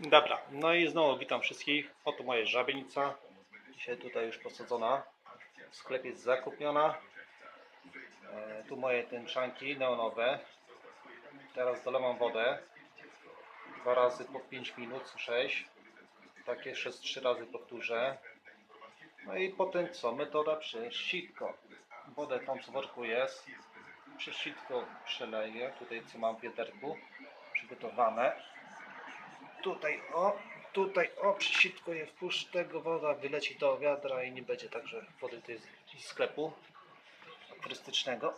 Dobra, no i znowu witam wszystkich. Oto moja żabienica. Dzisiaj tutaj już posadzona. W sklepie jest zakupiona. E, tu moje tęczanki neonowe. Teraz dolewam wodę. Dwa razy po 5 minut, 6. Tak jeszcze z 3 razy powtórzę. No i potem co? Metoda przez sitko. Wodę tam co worku jest. Przez sitko przeleję. Tutaj co mam w wiaderku przygotowane tutaj o, tutaj o, przy sitku je wpuszcz tego, woda wyleci do wiadra i nie będzie także wody tej z sklepu turystycznego.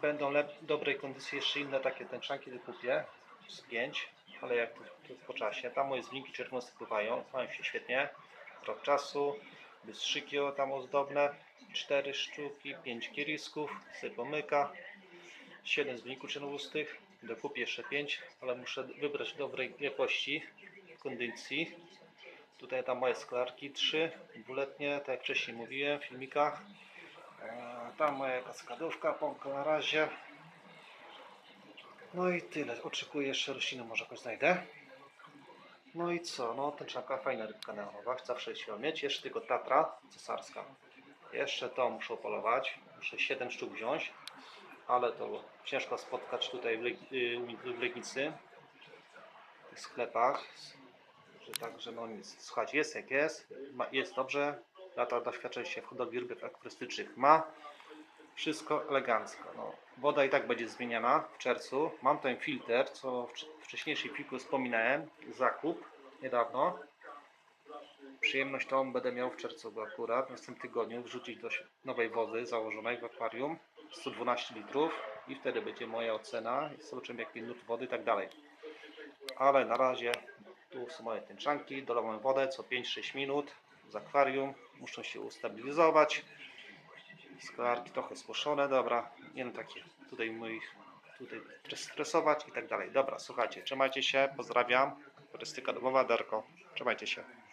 Będą lep, dobrej kondycji jeszcze inne takie tęczanki, które kupię z pięć, ale jak to, po czasie. Tam moje zwinki czerwone pływają, mają się świetnie, rok czasu, bystrzyki o, tam ozdobne, cztery sztuki, pięć kierisków, sobie pomyka, 7 zwiników czerwoustych, dokupię jeszcze 5, ale muszę wybrać dobrej jakości, kondycji. Tutaj tam moje sklarki 3, dwuletnie, tak jak wcześniej mówiłem w filmikach. Tam moja kaskadówka, pompka na razie. No i tyle. Oczekuję jeszcze rośliny, może jakoś znajdę. No i co? No tęczanka, fajna rybka neonowa, zawsze się mieć. Jeszcze tylko tatra cesarska. Jeszcze to muszę polować. Muszę 7 sztuk wziąć ale to ciężko spotkać tutaj w, y, w Legnicy, w tych sklepach, że także no nic, słuchajcie, jest jak jest, jest dobrze, lata doświadczeń się w hodowli rybek akwarystycznych ma, wszystko elegancko, no. woda i tak będzie zmieniana w czerwcu, mam ten filtr, co w wcz- wcześniejszej filmie wspominałem, zakup niedawno, Przyjemność tą będę miał w czerwcu, akurat w następnym tygodniu wrzucić do nowej wody założonej w akwarium 112 litrów i wtedy będzie moja ocena, zobaczymy jaki nurt wody i tak dalej. Ale na razie tu są moje tęczanki, dolewam wodę co 5-6 minut z akwarium, muszą się ustabilizować. Sklarki trochę spłoszone, dobra, nie no takie tutaj moich tutaj stresować i tak dalej. Dobra, słuchajcie, trzymajcie się, pozdrawiam. Turystyka domowa, Darko, trzymajcie się.